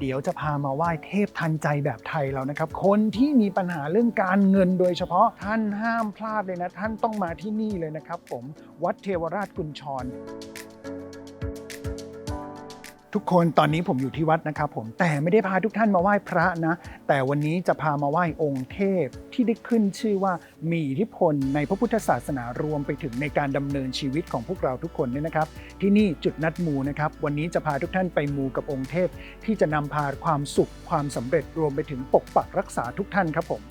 เดี๋ยวจะพามาไหว้เทพทันใจแบบไทยเรานะครับ คนที่มีปัญหาเรื่องการเงินโดยเฉพาะท่านห้ามพลาดเลยนะ ท่านต้องมาที่นี่เลยนะครับ ผมวัดเทวราชกุญชร ทุกคนตอนนี้ผมอยู่ที่วัดนะครับผมแต่ไม่ได้พาทุกท่านมาไหว้พระนะ แต่วันนี้จะพามาไหว้องค์เทพที่ได้ขึ้นชื่อว่ามีอิทธิพลในพระพุทธศาสนารวมไปถึงในการดำเนินชีวิตของพวกเราทุกคนเนี่ยนะครับ ที่นี่จุดนัดมูนะครับ วันนี้จะพาทุกท่านไปมูกับองค์เทพ ที่จะนำพาความสุขความสำเร็จรวมไปถึงปกปักรักษาทุกท่านครับผม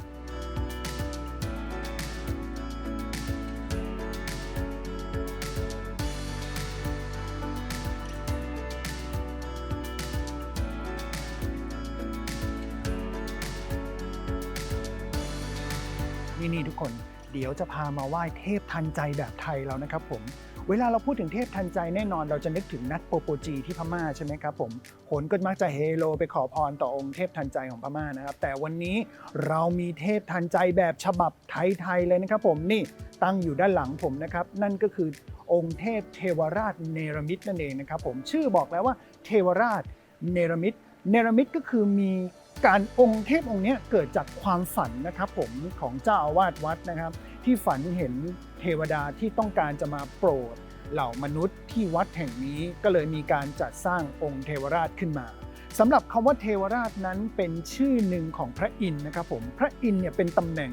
นี่นี่ทุกคน เดี๋ยวจะพามาไหว้เทพทันใจแบบไทยเรานะครับผมเวลาเราพูดถึงเทพทันใจแน่นอนเราจะนึกถึงนัดโปโปจีที่พม่าใช่ไหมครับผมคนก็มักจะเฮโลไปขอพรต่อองค์เทพทันใจของพม่านะครับ แต่วันนี้เรามีเทพทันใจแบบฉบับไทยๆเลยนะครับผมนี่ตั้งอยู่ด้านหลังผมนะครับ นั่นก็คือองค์เทพเทวราชเนรมิตนั่นเองนะครับผมชื่อบอกแล้วว่าเทวราชเนรมิตเนรมิตก็คือมี การองค์เทพองค์นี้เกิดจากความฝันนะครับผมของเจ้าอาวาสวัดนะครับ ที่ฝันเห็นเทวดาที่ต้องการจะมาโปรดเหล่ามนุษย์ที่วัดแห่งนี้ก็เลยมีการจัดสร้างองค์เทวราชขึ้นมาสำหรับคำว่าเทวราชนั้นเป็นชื่อหนึ่งของพระอินทร์นะครับผมพระอินทร์เนี่ยเป็นตำแหน่ง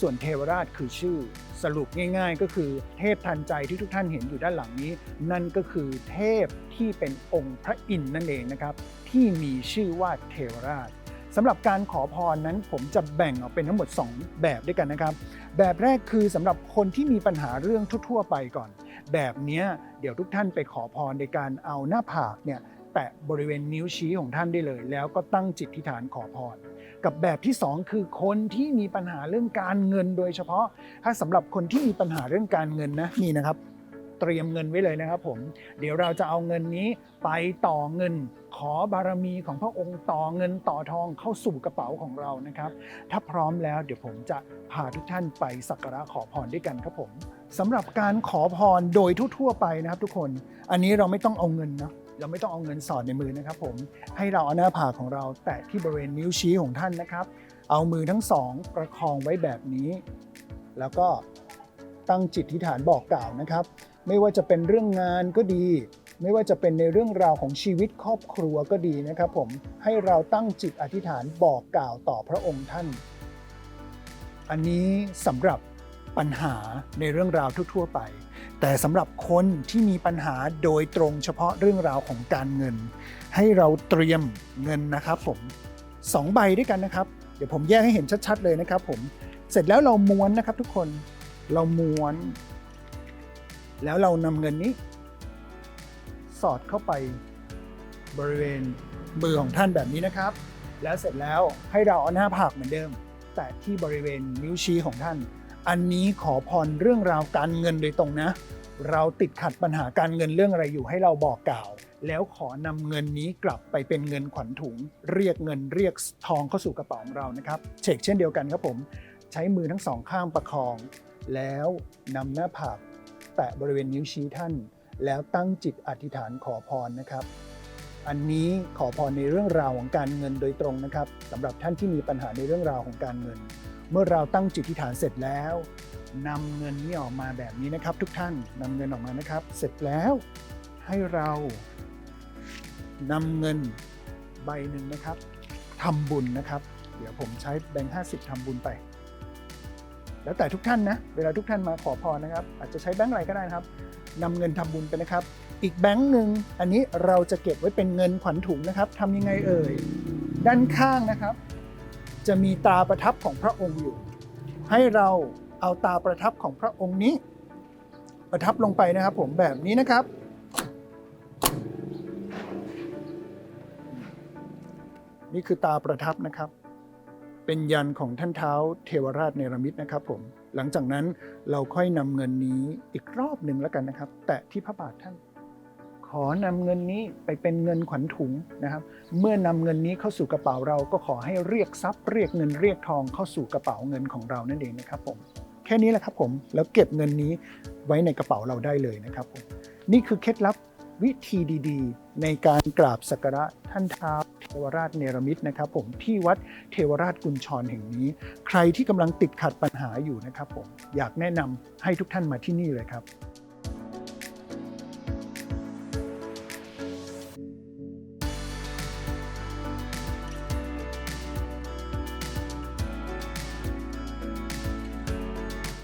ส่วนเทวราชคือชื่อ สรุปง่าย ๆ ก็คือเทพทันใจที่ทุกท่านเห็นอยู่ด้านหลังนี้ นั่นก็คือเทพที่เป็นองค์พระอินทร์นั่นเองนะครับ ที่มีชื่อว่าเทวราช สำหรับการขอพรนั้นผมจะแบ่งออกเป็นทั้งหมด 2 แบบด้วยกันนะครับ แบบแรกคือสำหรับคนที่มีปัญหาเรื่องทั่ว ๆ ไปก่อน แบบนี้เดี๋ยวทุกท่านไปขอพรในการเอาหน้าผากเนี่ยแตะบริเวณนิ้วชี้ของท่านได้เลย แล้วก็ตั้งจิตทิฏฐานขอพรกับแบบที่ 2 คือคนที่มีปัญหาเรื่องการเงินโดยเฉพาะ ถ้าสำหรับคนที่มีปัญหาเรื่องการเงินนะนี่นะครับ เตรียมเงินไว้เลยนะครับผม เดี๋ยวเราจะเอาเงินนี้ไปต่อเงิน ขอบารมีของพระองค์ต่อเงินต่อทองเข้าสู่กระเป๋าของเรานะครับ ถ้าพร้อมแล้วเดี๋ยวผมจะพาทุกท่านไปสักการะขอพรด้วยกันครับผมสำหรับการขอพรโดยทั่วๆไปนะครับ ทุกคน อันนี้เราไม่ต้องเอาเงินนะเราไม่ต้องเอาเงินสอดในมือนะครับผมให้เราเอาหน้าผากของเรา แตะที่บริเวณนิ้วชี้ของท่านนะครับ เอามือทั้งสองประคองไว้แบบนี้ แล้วก็ตั้งจิตทิฏฐานบอกกล่าวนะครับ ไม่ว่าจะเป็นเรื่องงานก็ดี ไม่ว่าจะเป็นในเรื่องราวของชีวิตครอบครัวก็ดีนะครับผมให้เราตั้งจิตอธิษฐานบอกกล่าวต่อพระองค์ท่าน อันนี้สำหรับปัญหาในเรื่องราวทั่วๆไป แต่สำหรับคนที่มีปัญหาโดยตรงเฉพาะเรื่องราวของการเงิน ให้เราเตรียมเงินนะครับผมสองใบด้วยกันนะครับ เดี๋ยวผมแยกให้เห็นชัด ๆ เลยนะครับผมเสร็จแล้วเราม้วนนะครับทุกคนเราม้วน แล้วเรานำเงินนี้ สอดเข้าไปบริเวณมือของท่านแบบนี้นะครับ แล้วเสร็จแล้วให้เราเอาหน้าผากเหมือนเดิม แต่ที่บริเวณนิ้วชี้ของท่าน อันนี้ขอพรเรื่องราวการเงินโดยตรงนะ เราติดขัดปัญหาการเงินเรื่องอะไรอยู่ให้เราบอกกล่าว แล้วขอนำเงินนี้กลับไปเป็นเงินขวัญถุง เรียกเงินเรียกทองเข้าสู่กระเป๋าของเรานะครับเช็คเช่นเดียวกันครับผม ใช้มือทั้งสองข้างประคอง แล้วนำหน้าผาก แตะบริเวณนิ้วชี้ท่าน แล้วตั้งจิตอธิษฐานขอพรนะครับ อันนี้ขอพรในเรื่องราวของการเงินโดยตรงนะครับสำหรับท่านที่มีปัญหาในเรื่องราวของการเงิน เมื่อเราตั้งจิตอธิษฐานเสร็จแล้วนำเงินนี้ออกมาแบบนี้นะครับ ทุกท่านนำเงินออกมานะครับ เสร็จแล้วให้เรานำเงินใบหนึ่งนะครับทำบุญนะครับ เดี๋ยวผมใช้แบงค์ห้าสิบทำบุญไป แล้วแต่ทุกท่านนะ เวลาทุกท่านมาขอพรนะครับ อาจจะใช้แบงค์อะไรก็ได้นะครับนำเงินทำบุญไปนะครับ อีกแบงค์หนึ่งอันนี้เราจะเก็บไว้เป็นเงินขวัญถุงนะครับทำยังไงเอ่ย ด้านข้างนะครับ จะมีตาประทับของพระองค์อยู่ ให้เราเอาตาประทับของพระองค์นี้ ประทับลงไปนะครับ ผมแบบนี้นะครับนี่คือตาประทับนะครับ เป็นยันของท่านเท้าเทวราชเนรมิตนะครับผม หลังจากนั้นเราค่อยนำเงินนี้อีกรอบหนึ่งแล้วกันนะครับ แตะที่พระบาทท่าน ขอนำเงินนี้ไปเป็นเงินขวัญถุงนะครับ เมื่อนำเงินนี้เข้าสู่กระเป๋าเราก็ขอให้เรียกทรัพย์เรียกเงินเรียกทองเข้าสู่กระเป๋าเงินของเรานั่นเองนะครับผมแค่นี้แหละครับผมแล้วเก็บเงินนี้ไว้ในกระเป๋าเราได้เลยนะครับผมนี่คือเคล็ดลับ วิธีดีๆ ในการกราบสักการะท่านท้าวเทวราชเนรมิตนะครับผมที่วัดเทวราชกุญชรแห่งนี้ ใครที่กำลังติดขัดปัญหาอยู่นะครับผมอยากแนะนำให้ทุกท่านมาที่นี่เลยครับ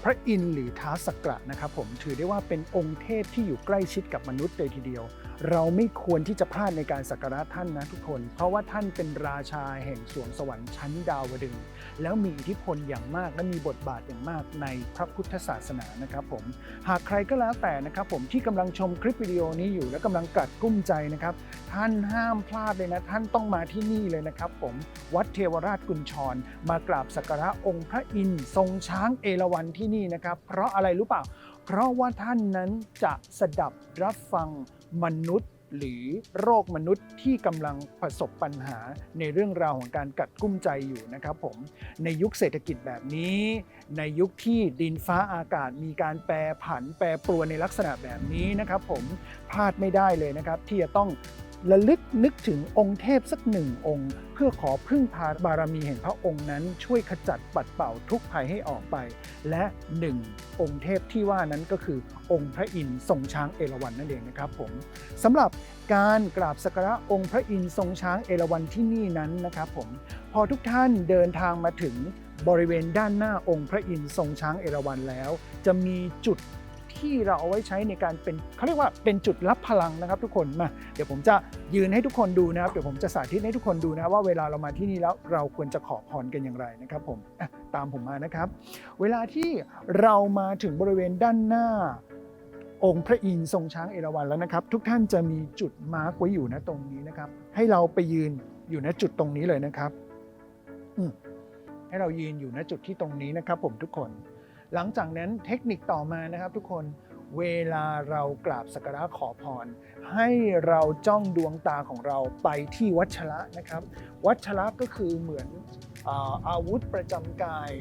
พระอินทร์หรือท้าสักกระนะครับผมถือได้ว่าเป็นองค์เทพที่อยู่ใกล้ชิดกับมนุษย์เลยทีเดียวเราไม่ควรที่จะพลาดในการสักการะท่านนะทุกคน เพราะว่าท่านเป็นราชาแห่งสวงสวรรค์ชั้นดาวดึงส์แล้วมีอิทธิพลอย่างมากและมีบทบาทอย่างมากในพระพุทธศาสนานะครับผม หากใครก็แล้วแต่นะครับผมที่กำลังชมคลิปวิดีโอนี้อยู่ และกำลังกัดกุ้มใจนะครับ ท่านห้ามพลาดเลยนะ ท่านต้องมาที่นี่เลยนะครับผมวัดเทวราชกุญชร มากราบสักการะองค์พระอินทร์ทรงช้างเอราวัณที่นี่นะครับ เพราะอะไรรู้เปล่า เพราะว่าท่านนั้นจะสดับรับฟังมนุษย์หรือโรคมนุษย์ที่กำลังประสบปัญหาในเรื่องราวของการกัดกุ้มใจอยู่นะครับผมในยุคเศรษฐกิจแบบนี้ ในยุคที่ดินฟ้าอากาศมีการแปรผันแปรปรวนในลักษณะแบบนี้นะครับผมพลาดไม่ได้เลยนะครับที่จะต้องระลึกนึกถึงองค์เทพสักหนึ่งองค์ เพื่อขอพึ่งพาบารมีแห่งพระองค์นั้น ช่วยขจัดปัดเป่าทุกภัยให้ออกไป และหนึ่งองค์เทพที่ว่านั้นก็คือองค์พระอินทร์ทรงช้างเอราวัณนั่นเองนะครับผมสำหรับการกราบสักการะองค์พระอินทร์ทรงช้างเอราวัณที่นี่นั้นนะครับผมพอทุกท่านเดินทางมาถึงบริเวณด้านหน้าองค์พระอินทร์ทรงช้างเอราวัณแล้ว จะมีจุด ที่เราเอาไว้ใช้ในการเป็นเขาเรียกว่าเป็นจุดรับพลังนะครับ ทุกคนมาเดี๋ยวผมจะยืนให้ทุกคนดูนะครับเดี๋ยวผมจะสาธิตให้ทุกคนดูนะว่าเวลาเรามาที่นี่แล้วเราควรจะขอพรกันอย่างไรนะครับผมตามผมมานะครับ เวลาที่เรามาถึงบริเวณด้านหน้าองค์พระอินทร์ทรงช้างเอราวัณแล้วนะครับ ทุกท่านจะมีจุดมาร์กไว้อยู่นะตรงนี้นะครับ ให้เราไปยืนอยู่ณจุดตรงนี้เลยนะครับให้เรายืนอยู่ณจุดที่ตรงนี้นะครับ ผมทุกคน หลังจากนั้นเทคนิคต่อมานะครับทุกคนเวลาเรากราบสักการะขอพร ให้เราจ้องดวงตาของเราไปที่วัชระนะครับ วัชระก็คือเหมือนอาวุธประจำกาย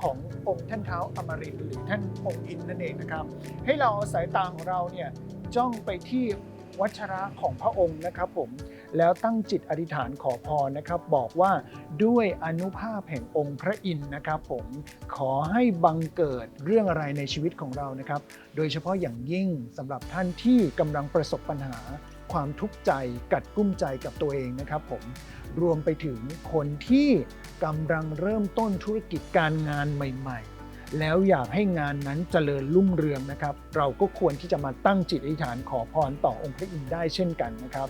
ขององค์ท่านเท้าอมรินหรือท่านองค์อินนั่นเองนะครับ ให้เราสายตาของเราเนี่ยจ้องไปที่วัชระของพระองค์นะครับผม แล้วตั้งจิตอธิษฐานขอพรนะครับ บอกว่าด้วยอนุภาพแห่งองค์พระอินทร์นะครับ ผมขอให้บังเกิดเรื่องอะไรในชีวิตของเรานะครับ โดยเฉพาะอย่างยิ่งสำหรับท่านที่กำลังประสบปัญหาความทุกข์ใจกัดกุ้มใจกับตัวเองนะครับผมรวมไปถึงคนที่กำลังเริ่มต้นธุรกิจการงานใหม่ ๆแล้วอยากให้งานนั้นเจริญรุ่งเรืองนะครับ เราก็ควรที่จะมาตั้งจิตอธิษฐานขอพรต่อองค์พระอินทร์ได้เช่นกันนะครับ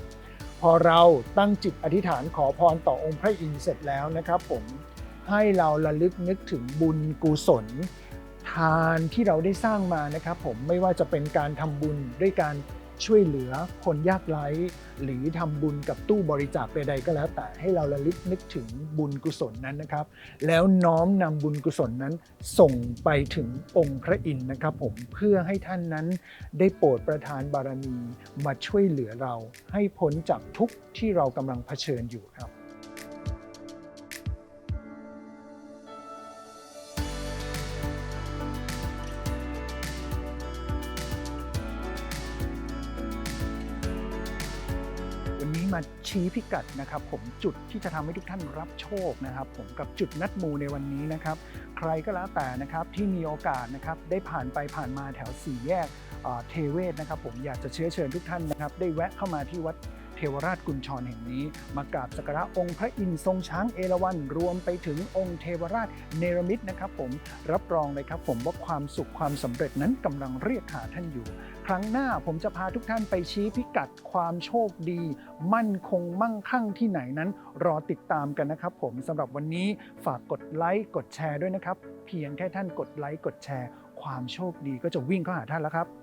พอเราตั้งจิตอธิษฐานขอพรต่อองค์พระอินทร์เสร็จแล้วนะครับ ผมให้เราระลึกนึกถึงบุญกุศล ทานที่เราได้สร้างมานะครับ ผมไม่ว่าจะเป็นการทำบุญด้วยการ ช่วยเหลือคนยากไร้หรือทำบุญกับตู้บริจาคใดๆก็แล้ว แต่ให้เราระลึกนึกถึงบุญกุศลนั้นนะครับ แล้วน้อมนำบุญกุศลนั้นส่งไปถึงองค์พระอินทร์นะครับผมเพื่อให้ท่านนั้นได้โปรดประทานบารมีมาช่วยเหลือเราให้พ้นจากทุกข์ที่เรากำลังเผชิญอยู่ครับ มาชี้พิกัดนะครับผมจุดที่จะทำให้ทุกท่านรับโชคนะครับ ผมกับจุดนัดมูในวันนี้นะครับ ใครก็แล้วแต่นะครับที่มีโอกาสนะครับได้ผ่านไปผ่านมาแถวสี่แยกเทเวศนะครับ ผมอยากจะเชื้อเชิญทุกท่านนะครับ ได้แวะเข้ามาที่วัดเทวราชกุญชรแห่งนี้ มากราบสักการะองค์พระอินทร์ทรงช้างเอราวัณรวมไปถึงองค์เทวราชเนรมิตนะครับ ผมรับรองเลยครับ ผมว่าความสุขความสำเร็จนั้นกำลังเรียกหาท่านอยู่ ครั้งหน้าผมจะพาทุกท่านไปชี้พิกัดความโชคดี มั่นคงมั่งคั่งที่ไหนนั้น รอติดตามกันนะครับผมสำหรับวันนี้ฝากกดไลค์กดแชร์ด้วยนะครับ เพียงแค่ท่านกดไลค์กดแชร์ ความโชคดีก็จะวิ่งเข้าหาท่านแล้วครับ